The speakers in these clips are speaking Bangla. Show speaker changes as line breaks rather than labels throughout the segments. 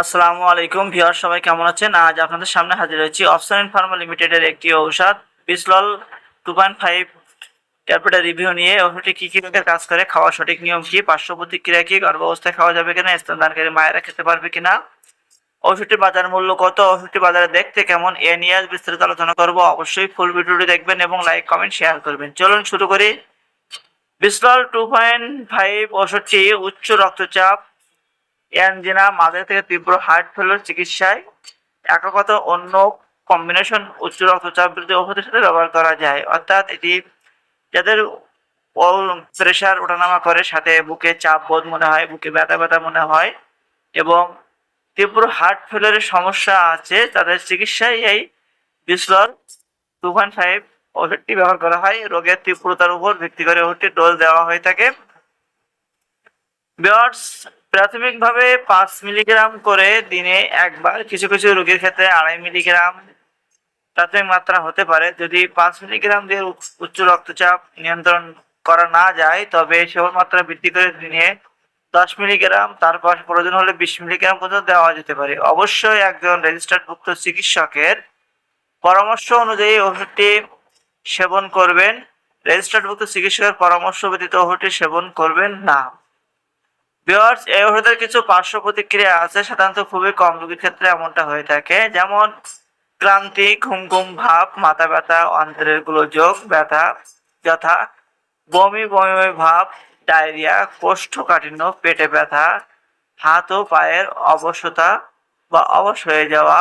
আসসালামু আলাইকুম ভিউয়ার সবাই কেমন আছেন? আজ আপনাদের সামনে হাজির হয়েছি অপশন ফার্মা লিমিটেডের একটি ঔষধ বিসলল টু পয়েন্ট ফাইভ ট্যাবলেটের রিভিউ নিয়ে। ওষুধটি কী কী রোগের কাজ করে, খাওয়ার সঠিক নিয়ম কি, পার্শ্ব প্রতিক্রিয়া কি, গর্ভাবস্থায় খাওয়া যাবে কিনা, স্তনদানকারী মায়েরা খেতে পারবে কিনা ওষুধটির বাজার মূল্য কত ওষুধটি বাজারে দেখতে কেমন, এ নিয়ে বিস্তারিত আলোচনা করব। অবশ্যই ফুল ভিডিওটি দেখবেন এবং লাইক, কমেন্ট, শেয়ার করবেন। চলুন শুরু করি। বিসলল টু পয়েন্ট ফাইভ ওষুধটি উচ্চ রক্তচাপ অ্যাঞ্জিনা মাঝে থেকে তীব্র হার্ট ফেলোর চিকিৎসায় একাগত অন্য কম্বিনেশন উচ্চ রক্তচাপ বিরোধী ওষুধের সাথে ব্যবহার করা যায়। অর্থাৎ এটি যাদের প্রেশার ওঠানামা করে, সাথে বুকে চাপ বোধ মনে হয়, বুকে ব্যথা ব্যথা মনে হয় এবং তীব্র হার্ট ফেলারের সমস্যা আছে, তাদের চিকিৎসায় এই বিসলর টু পয়েন্ট ফাইভ ওষুধটি ব্যবহার করা হয়। রোগের তীব্রতার উপর ভিত্তি করে ওষুধটি ডোজ দেওয়া হয়ে থাকে। বিয়ার্স প্রাথমিকভাবে পাঁচ মিলিগ্রাম করে দিনে একবার কিছু কিছু রোগীর ক্ষেত্রে আড়াই মিলিগ্রাম প্রাথমিক মাত্রা হতে পারে। যদি পাঁচ মিলিগ্রাম দিয়ে উচ্চ- রক্তচাপ নিয়ন্ত্রণ করা না যায়, তবে সেবন মাত্রা বৃদ্ধি করে দিনে দশ মিলিগ্রাম, তারপর প্রয়োজন হলে বিশ মিলিগ্রাম পর্যন্ত দেওয়া যেতে পারে। অবশ্যই একজন রেজিস্টার্ডভুক্ত চিকিৎসকের পরামর্শ অনুযায়ী ওষুধটি সেবন করবেন। রেজিস্টার্ডভুক্ত চিকিৎসকের পরামর্শ ব্যতীত ওষুধটি সেবন করবেন না। ভিউয়ার্স এই ওষুধের কিছু পার্শ্ব প্রতিক্রিয়া আছে, সাধারণত খুবই কম রোগীর ক্ষেত্রে এমনটা হয়ে থাকে। যেমন ক্লান্তি ঘুম ঘুম ভাব, মাথা ব্যথা, অন্তরের গোলযোগ, ব্যথা, যথা বমি বমি ভাব, ডায়রিয়া, কোষ্ঠকাঠিন্য, পেটে ব্যথা, হাত ও পায়ের অবশতা বা অবশ হয়ে যাওয়া,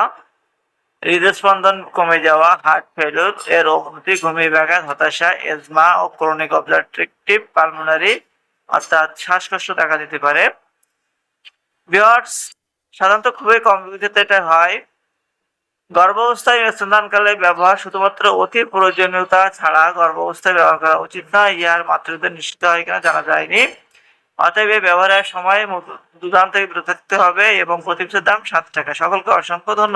হৃদস্পন্দন কমে যাওয়া, হার্ট ফেলুর এর অনুভূতি ঘুমিয়ে ব্যাঘাত, হতাশা, এজমা ও ক্রনিক অবজারট্রিকটিভ পালমোনারি অর্থাৎ শ্বাসকষ্ট দেখা দিতে পারে। সাধারণত খুবই কম ক্ষেত্রে এটা হয়। গর্ভাবস্থায় স্তনদানকালে ব্যবহার শুধুমাত্র অতি প্রয়োজনীয়তা ছাড়া গর্ভাবস্থায় ব্যবহার করা উচিত নয় ইয়ার মাতৃত্ব নিশ্চিত হয় কিনা জানা যায়নি। অতএব এই ব্যবহারের সময় দুধান থেকে বিরত থাকতে হবে এবং প্রতি দাম সাত টাকা। সকলকে অসংখ্য ধন্যবাদ।